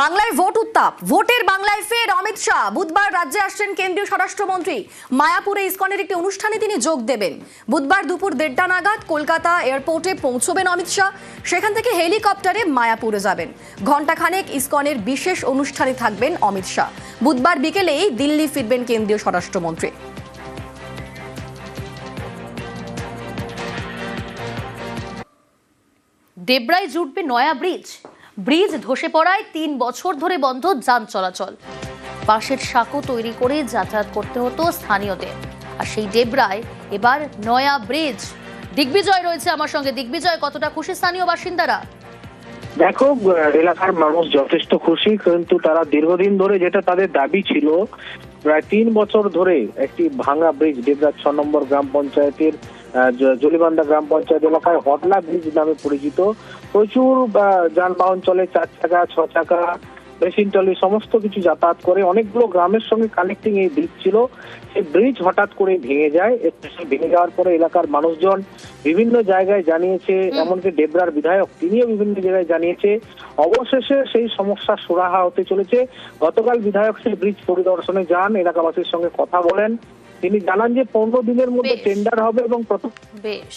বাংলায় ভোট উত্তাপ। ভোটের বাংলায় ফের অমিত শাহ। বুধবার রাজ্যে আসছেন কেন্দ্রীয় স্বরাষ্ট্রমন্ত্রী। মায়াপুরে ইসকনের একটি অনুষ্ঠানে তিনি যোগ দেবেন। বুধবার দুপুর দেড়টা নাগাদ কলকাতা এয়ারপোর্টে পৌঁছবেন অমিত শাহ। সেখান থেকে হেলিকপ্টারে মায়াপুরে যাবেন। ঘণ্টাখানেক ইসকনের বিশেষ অনুষ্ঠানে থাকবেন অমিত শাহ। বুধবার বিকেলেই দিল্লি ফিরবেন কেন্দ্রীয় স্বরাষ্ট্রমন্ত্রী। দেবরায় জুটবে নয়া ব্রিজ। ব্রিজ ধসে পড়ায় তিন বছর ধরে বন্ধ যান চলাচল। পাশের সাঁকো তৈরি করে যাতায়াত করতে হতো স্থানীয়দের। আর সেই ডেবরায় এবার নয়া ব্রিজ। দিগ্বিজয় রয়েছে আমার সঙ্গে। দিগ্বিজয়, কতটা খুশি স্থানীয় বাসিন্দারা? দেখো এলাকার মানুষ যথেষ্ট খুশি, কিন্তু তারা দীর্ঘদিন ধরে যেটা তাদের দাবি ছিল, প্রায় তিন বছর ধরে একটি ভাঙা ব্রিজ দেবরাজ ছ নম্বর গ্রাম পঞ্চায়েতের জলিবান্ধা গ্রাম পঞ্চায়েত এলাকায় হটলা ব্রিজ নামে পরিচিত। প্রচুর যানবাহন চলে চার চাকা ছ চাকা মেশিন টলি সমস্ত কিছু যাতায়াত করে। অনেকগুলো গ্রামের সঙ্গে কানেক্টিং এই ব্রিজ ছিল। সেই ব্রিজ হঠাৎ করে ভেঙে যায়। ভেঙে যাওয়ার পরে এলাকার মানুষজন বিভিন্ন জায়গায় জানিয়েছে এমনকি ডেবরার বিধায়ক তিনিও বিভিন্ন জায়গায় জানিয়েছে অবশেষে সেই সমস্যা সুরাহা হতে চলেছে। গতকাল বিধায়ক সেই ব্রিজ পরিদর্শনে যান। এলাকাবাসীর সঙ্গে কথা বলেন। তিনি জানান যে পনেরো দিনের মধ্যে টেন্ডার হবে এবং প্রথম বেশ।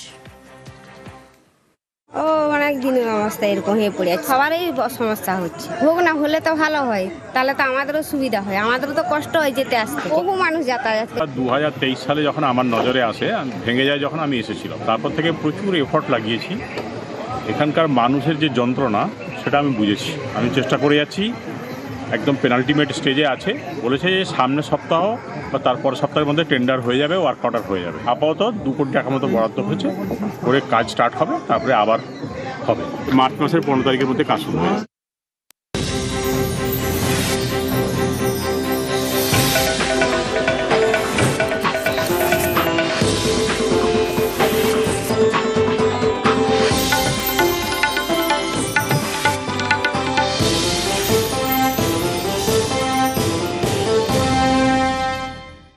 ও অনেক দিনের অবস্থা এরকম হয়ে পড়ে আছে। সবারই সমস্যা হচ্ছে। হোক না হলে তো ভালো হয়। তাহলে তো আমাদেরও সুবিধা হয়। আমাদেরও তো কষ্ট হয় যেতে আসতে। বহু মানুষ যাতায়াত করে। দু হাজার তেইশ সালে যখন আমার নজরে আসে আমি ভেঙে যায় যখন আমি এসেছিলাম। তারপর থেকে প্রচুর এফর্ট লাগিয়েছি। এখানকার মানুষের যে যন্ত্রণা সেটা আমি বুঝেছি। আমি চেষ্টা করে যাচ্ছি। একদম পেনাল্টিমেট স্টেজে আছে। বলেছে যে সামনের সপ্তাহ বা তারপর সপ্তাহের মধ্যে টেন্ডার হয়ে যাবে ওয়ার্ক অর্ডার হয়ে যাবে। আপাতত দু কোটি টাকা মতো বরাদ্দ হয়েছে। করে কাজ স্টার্ট হবে, তারপরে আবার হবে। মার্চ মাসের পনেরো তারিখের মধ্যে কাজ শুরু হয়ে যাবে।